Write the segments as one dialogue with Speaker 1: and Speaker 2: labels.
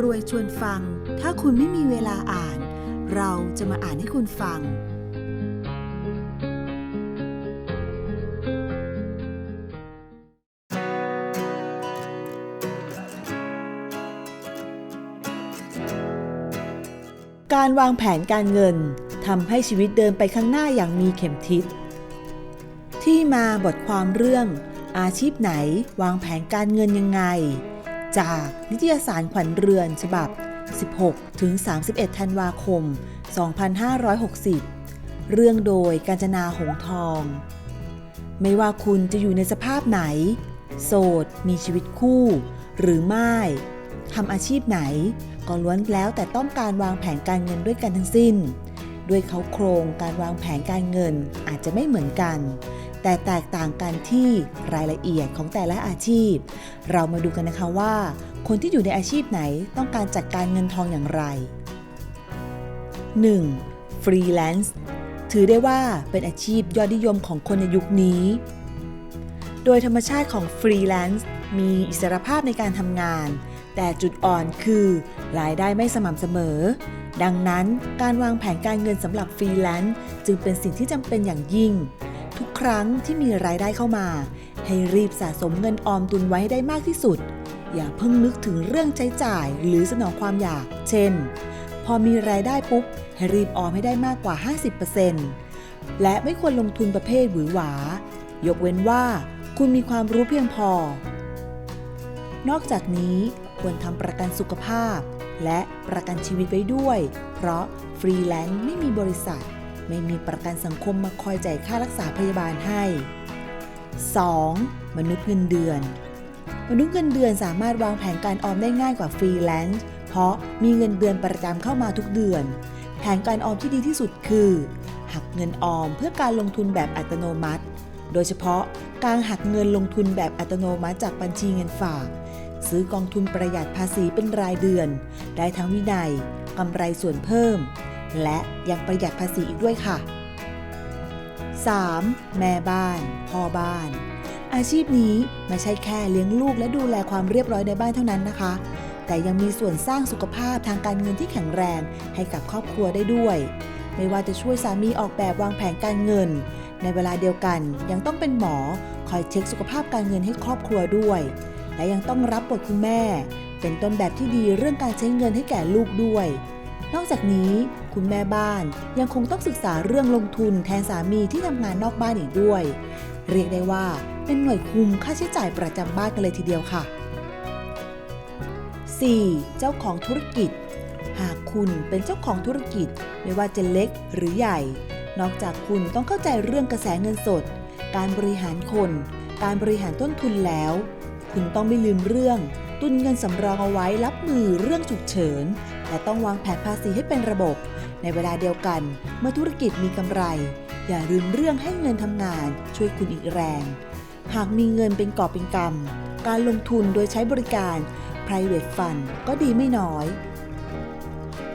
Speaker 1: รวยชวนฟัง ถ้าคุณไม่มีเวลาอ่าน เราจะมาอ่านให้คุณฟัง การวางแผนการเงินทำให้ชีวิตเดินไปข้างหน้าอย่างมีเข็มทิศ ที่มาบทความเรื่อง อาชีพไหนวางแผนการเงินยังไง จากนิตยสารขวัญเรือนฉบับ 16 ถึง 31 ธันวาคม 2560 เรื่องโดยกาญจนาหงทอง ไม่ว่าคุณจะอยู่ในสภาพไหน โสด มีชีวิตคู่ หรือไม่ทำอาชีพไหน ก็ล้วนแล้วแต่ต้องการวางแผนการเงินด้วยกันทั้งสิ้น ด้วยเขาโครงการวางแผนการเงินอาจจะไม่เหมือนกัน แต่แตกต่างกันที่รายละเอียดของแต่ละอาชีพ เรามาดูกันนะคะว่า คนที่อยู่ในอาชีพไหนต้องการจัดการเงินทองอย่างไร 1. ฟรีแลนซ์ถือได้ว่าเป็นอาชีพยอดนิยมของคนในยุคนี้ โดยธรรมชาติของฟรีแลนซ์มีอิสรภาพในการทำงาน แต่จุดอ่อนคือ รายได้ไม่สม่ำเสมอ ดังนั้นการวางแผนการเงินสำหรับฟรีแลนซ์จึงเป็นสิ่งที่จำเป็นอย่างยิ่ง ทุกครั้งที่มีรายได้เข้ามา ให้รีบสะสมเงินออมตุนไว้ให้ได้มากที่สุด อย่าเพิ่งนึกถึงเรื่องใช้จ่ายหรือสนองความอยาก เช่น พอมีรายได้ปุ๊บ ให้รีบออมให้ได้มากกว่า 50%และไม่ควรลงทุนประเภทหวือหวา ยกเว้นว่า คุณมีความรู้เพียงพอ นอกจากนี้ควรทำประกันสุขภาพ และประกันชีวิตไว้ด้วย เพราะฟรีแลนซ์ไม่มีบริษัท ไม่มีประกันสังคมมาคอยจ่ายค่ารักษาพยาบาลให้ 2. มนุษย์เงินเดือน มนุษย์เงินเดือนสามารถวางแผนการออมได้ง่ายกว่าฟรีแลนซ์เพราะมีเงินเดือนประจำเข้ามาทุกเดือน แผนการออมที่ดีที่สุดคือ หักเงินออมเพื่อการลงทุนแบบอัตโนมัติ โดยเฉพาะการหักเงินลงทุนแบบอัตโนมัติจากบัญชีเงินฝาก ซื้อกองทุนประหยัดภาษีเป็นรายเดือน ได้ทั้งวินัยกำไรส่วนเพิ่ม และยังประหยัดภาษีอีกด้วยค่ะ 3. แม่บ้าน พ่อบ้าน อาชีพนี้ไม่ใช่แค่เลี้ยงลูกและดูแลความเรียบร้อยในบ้านเท่านั้นนะคะ แต่ยังมีส่วนสร้างสุขภาพทางการเงินที่แข็งแรงให้กับครอบครัวได้ด้วย ไม่ว่าจะช่วยสามีออกแบบวางแผนการเงิน ในเวลาเดียวกันยังต้องเป็นหมอคอยเช็คสุขภาพการเงินให้ครอบครัวด้วย และยังต้องรับบทคุณแม่ เป็นต้นแบบที่ดีเรื่องการใช้เงินให้แก่ลูกด้วย นอกจากนี้คุณแม่บ้านยังคงต้องศึกษาเรื่องลงทุนแทนสามีที่ทำงานนอกบ้านอีกด้วย เรียกได้ว่าเป็นหน่วยคุมค่าใช้จ่ายประจำบ้านกันเลยทีเดียวค่ะ 4. เจ้าของธุรกิจ หากคุณเป็นเจ้าของธุรกิจ ไม่ว่าจะเล็กหรือใหญ่ นอกจากคุณต้องเข้าใจเรื่องกระแสเงินสด การบริหารคน การบริหารต้นทุนแล้ว คุณต้องไม่ลืมเรื่อง ตุนเงินสำรองเอาไว้รับมือเรื่องฉุกเฉิน และต้องวางแผนภาษีให้เป็นระบบ ในเวลาเดียวกัน เมื่อธุรกิจมีกำไร อย่าลืมเรื่องให้เงินทำงาน ช่วยคุณอีกแรง หากมีเงินเป็นกอบเป็นกำการลงทุนโดยใช้บริการ private fund ก็ดีไม่น้อย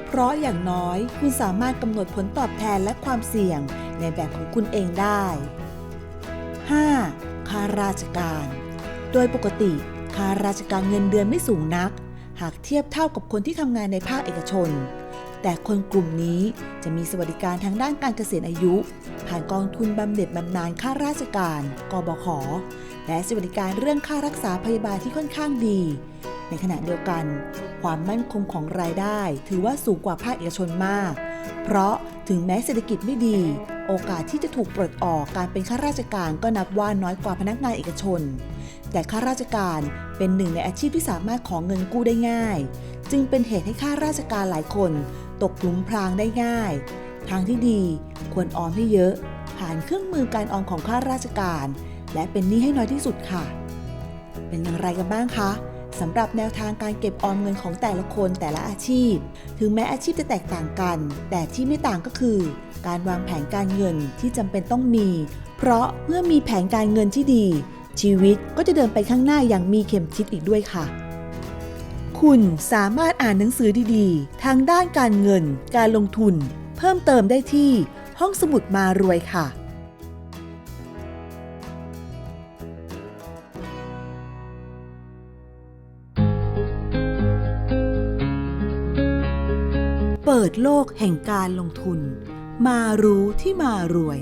Speaker 1: เพราะอย่างน้อยคุณสามารถกำหนดผลตอบแทนและความเสี่ยงในแบบของคุณเองได้ 5. ค่าราชการ โดยปกติค่าราชการเงินเดือนไม่สูงนัก หากเทียบเท่ากับคนที่ทำงานในภาคเอกชน แต่คนกลุ่มนี้จะมีสวัสดิการทางด้านการเกษียณอายุ ผ่านกองทุนบำเหน็จบำนาญค่าราชการ กบข และสวัสดิการเรื่องค่ารักษาพยาบาลที่ค่อนข้างดี ในขณะเดียวกัน ความมั่นคงของรายได้ ถือว่าสูงกว่าภาคเอกชนมาก เพราะ ถึงแม้เศรษฐกิจไม่ดี โอกาสที่จะถูกปลดออกการเป็นข้าราชการก็นับว่าน้อยกว่าพนักงานเอกชน แต่ข้าราชการเป็นหนึ่งในอาชีพที่สามารถของเงินกู้ได้ง่าย จึงเป็นเหตุให้ข้าราชการหลายคน ตกหลุมพรางได้ง่าย ทางที่ดีควรออมให้เยอะ ผ่านเครื่องมือการออมของข้าราชการ และเป็นหนี้ให้น้อยที่สุดค่ะ เป็นอย่างไรกันบ้างคะ สำหรับแนวทางการเก็บออมเงินของแต่ละคนแต่ละอาชีพ ถึงแม้อาชีพจะแตกต่างกัน แต่ที่ไม่ต่างก็คือ การวางแผนการเงินที่จำเป็นต้องมี เพราะเมื่อมีแผนการเงินที่ดี ชีวิตก็จะเดินไปข้างหน้าอย่างมีเข็มทิศอีกด้วยค่ะ คุณสามารถอ่านหนังสือดีๆ ทางด้านการเงิน การลงทุน เพิ่มเติมได้ที่ห้องสมุดมารวยค่ะ เปิดโลกแห่งการลงทุน มารู้ที่มารวย